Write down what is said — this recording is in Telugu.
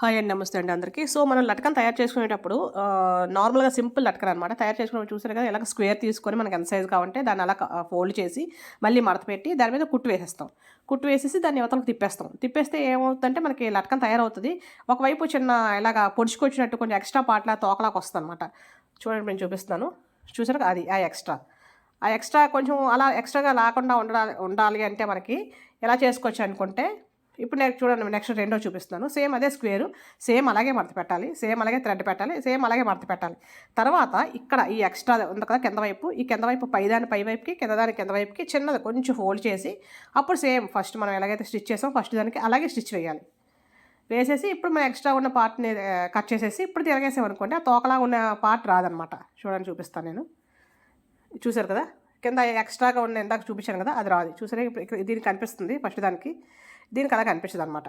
హాయ్ అండి నమస్తే అండి అందరికీ. సో మనం లటకన్ తయారు చేసుకునేటప్పుడు నార్మల్గా సింపుల్ లటకన్ అనమాట తయారు చేసుకునే చూసారు కదా ఇలా స్క్వేర్ తీసుకొని మనకి ఎంత సైజ్ కావాలంటే దాన్ని అలా ఫోల్డ్ చేసి మళ్ళీ మడత పెట్టి దాని మీద కుట్టు వేసేస్తాం. కుట్టు వేసేసి దాన్ని యువతలకు తిప్పేస్తాం. తిప్పేస్తే ఏమవుతుందంటే మనకి లటకన్ తయారవుతుంది. ఒకవైపు చిన్న ఇలాగ పొడుచుకొచ్చినట్టు కొంచెం ఎక్స్ట్రా పాటలా తోకలాగా వస్తుంది అనమాట చూడండి నేను చూపిస్తాను చూసారు అది ఆ ఎక్స్ట్రా. ఆ ఎక్స్ట్రా కొంచెం అలా ఎక్స్ట్రాగా లేకుండా ఉండాలి ఉండాలి అంటే మనకి ఎలా చేసుకోవచ్చు అనుకుంటే ఇప్పుడు నేను చూడండి నెక్స్ట్ రెండో చూపిస్తున్నాను. సేమ్ అదే స్క్వేర్ సేమ్ అలాగే మడత పెట్టాలి సేమ్ అలాగే థ్రెడ్ పెట్టాలి సేమ్ అలాగే మడత పెట్టాలి. తర్వాత ఇక్కడ ఈ ఎక్స్ట్రా ఉంది కదా కింద వైపు ఈ కింద వైపు పైదాని పై వైపుకి కింద దాని కింద వైపుకి చిన్నది కొంచెం ఫోల్డ్ చేసి అప్పుడు సేమ్ ఫస్ట్ మనం ఎలాగైతే స్టిచ్ చేసాం ఫస్ట్ దానికి అలాగే స్టిచ్ వేయాలి. వేసేసి ఇప్పుడు మనం ఎక్స్ట్రా ఉన్న పార్ట్ని కట్ చేసేసి ఇప్పుడు తిరగేసాం అనుకోండి ఆ తోకలా ఉన్న పార్ట్ రాదనమాట. చూడండి చూపిస్తాను నేను. చూసారు కదా? కింద ఎక్స్ట్రాగా ఉన్న ఇందాక చూపించాను కదా అది రాదు. చూసారా? దీనికి కనిపిస్తుంది ఫస్ట్ దానికి. దీనికి అలా కనిపిస్తుంది అనమాట